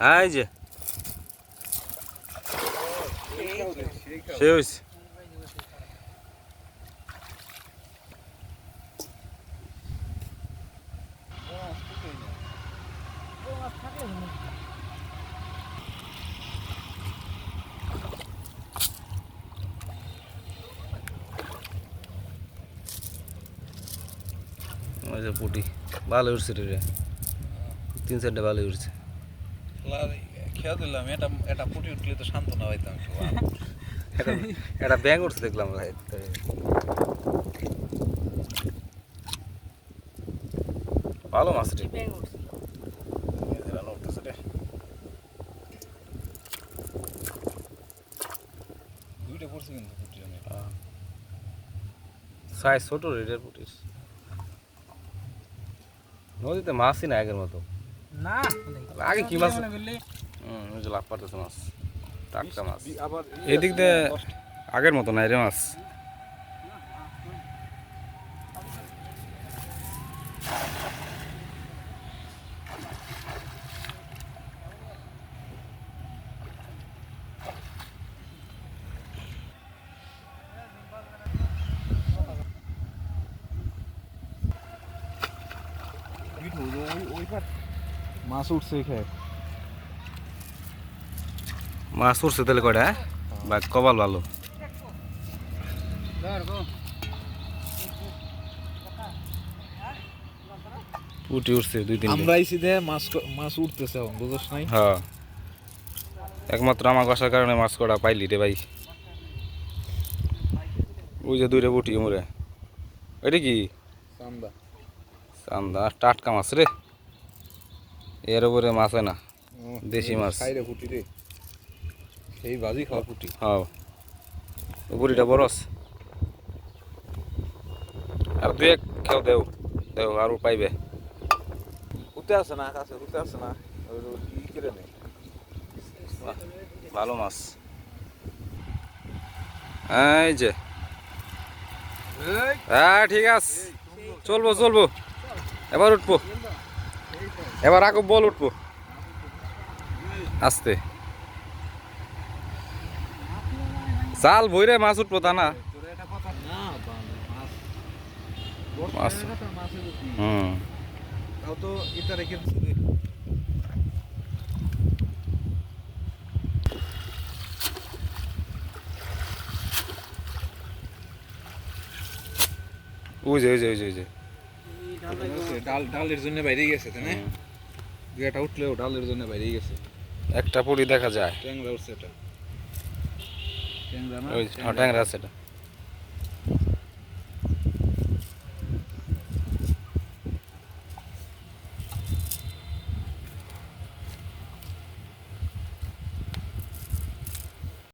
এই যে। সে হয়েছে পুটি ভালো উঠছে রে। তিন চারটে ভালো উঠছে খেয়া দিলাম এটা এটা ফুটি উঠলে তো শান্ত না হইতাম এটা এটা ব্যাং উঠছে দেখলাম ভাই। ভালো মাছ রে। দুইটা পড়ছে কিন্তু অনেক সাইজ ছোট রেডের পুটির। নদীতে মাছই না আগের মতো। না আগে কি মাছ? হুম ওই যে লাভ পারতেছে মাছ টাটকা মাছ। আবার এদিক দিয়ে আগের মতো নাই রে মাছ। মাছ উঠছে খেয়ে মাছ উঠছে তাহলে কয়টা হ্যাঁ? বা কপাল ভালো। পুটি উঠছে দুই তিন আমরা আইসি দে মাছ মাছ উঠতেছে এখন বুঝছ নাই? হ্যাঁ। একমাত্র আমার বাসার কারণে মাছ কটা পাইলি রে ভাই। ওই যে দুইটা বুটি মোরে। এটা কি? চান্দা। চান্দা টাটকা মাছ রে। এর উপরে মাছ হয় না দেশি মাছ। খাইরে ফুটি রে। সেই ভাজি খাওয়া ফুটি হ্যাঁ। বড় আছে আর দুই এক খেও দেও দেও আরও পাইবে। উঠতে আছে না কাছে উঠতে আছে না। করে নেই ভালো মাছ। এই যে। হ্যাঁ ঠিক আছে। চলবো চলবো। এবার উঠবো। এবার আগে বল উঠবো। আস্তে। চাল ভইরে মাছ উঠবো তা না? হুম। তো এটা রেখে ওই যে ওই যে ওই যে। ডাল ডালের জন্য বাইরে গেছে তাই না। উঠলেও ডালের জন্য বাইরে গেছে। একটা পুরি দেখা যায়। ট্যাংরা উঠছে এটা। ট্যাংরা না? ট্যাংরা আছে এটা।